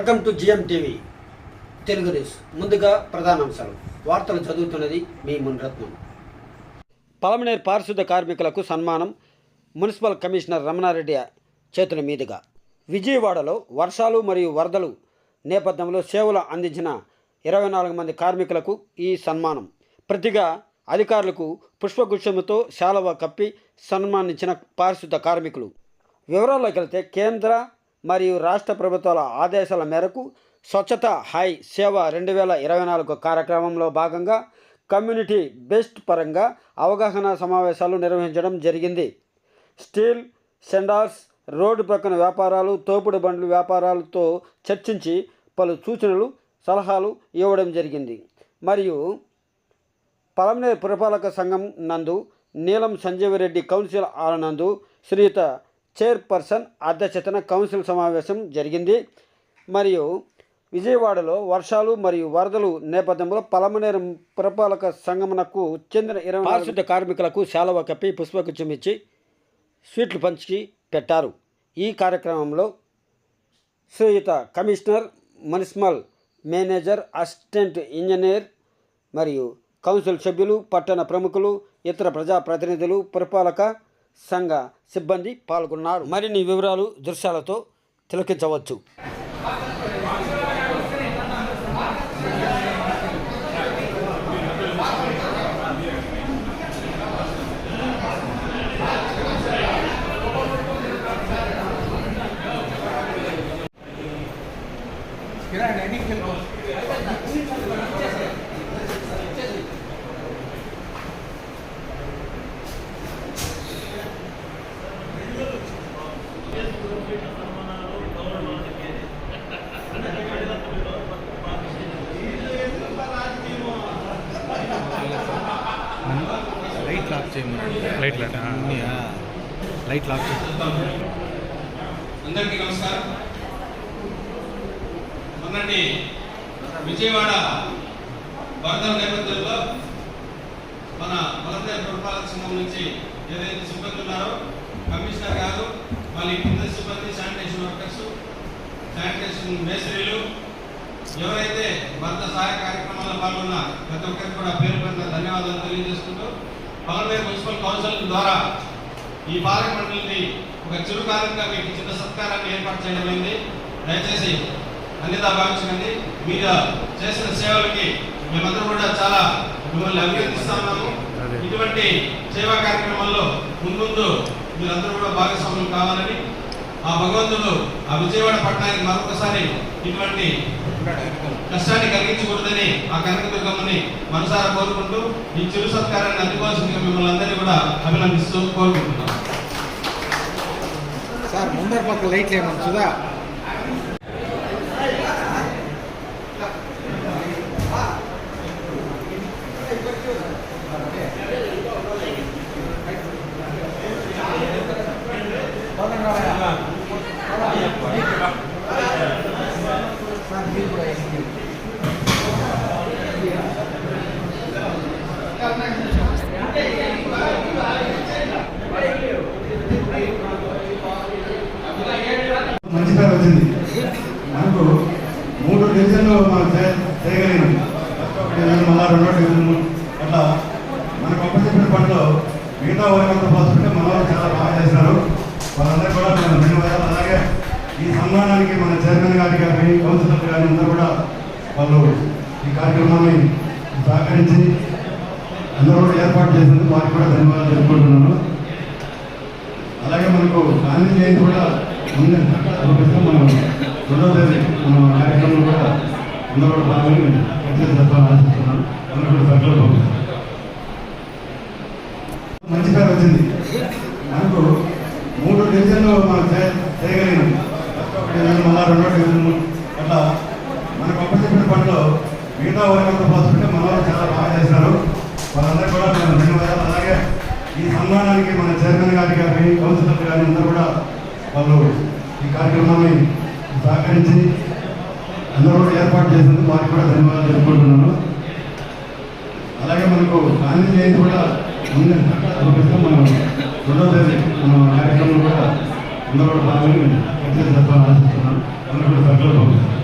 Welcome to GM TV Telugu news ముందుగా ప్రధానాంశాలు వార్తలు చదువుతున్నది మీ మున్రత్నం పలమనేరు పారిశుద్ధ కార్మికులకు సన్మానం మున్సిపల్ కమిషనర్ రమణారెడ్డి చేతుల మీదుగా. విజయవాడలో వర్షాలు మరియు వరదలు నేపథ్యంలో సేవలు అందించిన ఇరవై నాలుగు మంది కార్మికులకు ఈ సన్మానం. ప్రతిగా అధికారులకు పుష్పగుచ్చముతో శాలవ కప్పి సన్మానించిన పారిశుద్ధ కార్మికులు. వివరాల్లోకి వెళ్తే కేంద్ర మరియు రాష్ట్ర ప్రభుత్వాల ఆదేశాల మేరకు స్వచ్ఛత హై సేవ రెండు వేల ఇరవై నాలుగు కార్యక్రమంలో భాగంగా కమ్యూనిటీ బెస్ట్ పరంగా అవగాహన సమావేశాలు నిర్వహించడం జరిగింది. స్టీల్ సెండార్స్ రోడ్డు ప్రక్కన వ్యాపారాలు తోపుడు బండ్లు వ్యాపారాలతో చర్చించి పలు సూచనలు సలహాలు ఇవ్వడం జరిగింది. మరియు పలమనేరు పురపాలక సంఘం నందు నీలం సంజీవరెడ్డి కౌన్సిల్ ఆలనందు శ్రీయుత చైర్పర్సన్ అధ్యక్షతన కౌన్సిల్ సమావేశం జరిగింది. మరియు విజయవాడలో వర్షాలు మరియు వరదలు నేపథ్యంలో పలమనేరు పురపాలక సంఘమునకు చెందిన ఇరవై పారిశుద్ధ కార్మికులకు శాలవ కప్పి పుష్పగుచ్చం ఇచ్చి స్వీట్లు పంచి పెట్టారు. ఈ కార్యక్రమంలో Sriyuta commissioner municipal manager assistant engineer మరియు కౌన్సిల్ సభ్యులు పట్టణ ప్రముఖులు ఇతర ప్రజాప్రతినిధులు పురపాలక సంఘ సిబ్బంది పాల్గొన్నారు. మరిన్ని వివరాలు దృశ్యాలతో తిలకించవచ్చు లైట్ లాక్ లైట్ లాక్ అందరికీ నమస్కారం. మొన్నటి విజయవాడ వరదల నేపథ్యంలో మన వరద పురపాలక సంఘం నుంచి ఏదైతే సిబ్బంది ఉన్నారో కమిషనర్ గారు మళ్ళీ కింద సిబ్బంది శానిటేషన్ వర్కర్స్ శానిటేషన్ మేస్త్రీలు ఎవరైతే వరద సహాయ కార్యక్రమాల్లో పాల్గొన్న ప్రతి ఒక్కరికి కూడా పేరు పేరున ధన్యవాదాలు తెలియజేసుకుంటూ పలమనేరు మున్సిపల్ కౌన్సిల్ ద్వారా ఈ పాలక మండలిని ఒక చిరుకాలంగా మీకు చిన్న సత్కారాన్ని ఏర్పాటు చేయడమైంది దయచేసి అన్నిదా భావించకండి. మీరు చేసిన సేవలకి మేమందరం కూడా చాలా మిమ్మల్ని అభినందిస్తా ఉన్నాము ఇటువంటి సేవా కార్యక్రమాల్లో ముందు మీరందరూ కూడా భాగస్వాములు కావాలని ఆ భగవంతుడు ఆ విజయవాడ పట్టణానికి మరొకసారి ఇటువంటి కష్టాన్ని కలిగించకూడదని ఆ కనకదుర్గమ్మని మనసారా కోరుకుంటూ ఈ చిరు సత్కారాన్ని అందుకోవాల్సిందిగా మిమ్మల్ని అందరినీ కూడా అభినందిస్తూ కోరుకుంటున్నాం. సార్ ముందర పక్క లైట్లు ఏమన్నా వచ్చింది మనకు మూడు డివిజన్లు మనం చే- చేయగలిగినాం మళ్ళా రెండో డివిజన్ అట్లా మనకు అప్పచెప్పిన పనిలో మిగతా వర్గంతో పోల్చుకుంటే మన వాళ్ళు చాలా బాగా చేశారు. వాళ్ళందరూ కూడా మనం ధన్యవాదాలు. అలాగే ఈ సన్మానానికి మన చైర్మన్ గారి కానీ కౌన్సిలర్ కానీ అందరూ కూడా వాళ్ళు ఈ కార్యక్రమాన్ని సహకరించి అందరూ కూడా ఏర్పాటు చేసినందుకు వారికి కూడా ధన్యవాదాలు తెలుపుకుంటున్నాను. అలాగే మనకు గాంధీ జయంతి కూడా ఉంది చూపిస్తాం మనం రెండో తేదీ మన కార్యక్రమం కూడా అందరూ కూడా పాల్గొని సక్సెస్ చెప్పాలని ఆశిస్తున్నాను అందరూ కూడా సక్సెస్ మంచి పేరు వచ్చింది. మనకు మూడు డివిజన్లు మనం చేయగలిగినాం డివిజన్ మళ్ళా రెండో డివిజన్ అట్లా మనకు అప్పచెప్పిన పనిలో మిగతా వర్గంతో పోసుకుంటే మన వాళ్ళు చాలా బాగా చేశారు. వాళ్ళందరూ కూడా మేము ధన్యవాదాలు. అలాగే ఈ సన్మానానికి మన చైర్మన్ గారి కానీ కౌన్సిలర్ కానీ అందరూ కూడా వాళ్ళు ఈ కార్యక్రమాన్ని సహకరించి అందరూ ఏర్పాటు చేసినందుకు వారికి కూడా ధన్యవాదాలు చెప్పుకుంటున్నాను అలాగే మనకు గాంధీ జయంతి కూడా ముందు మనం రెండో తేదీ మన కార్యక్రమంలో కూడా అందరూ కూడా పాల్గొని అందరూ కూడా సభలో పంపిస్తాం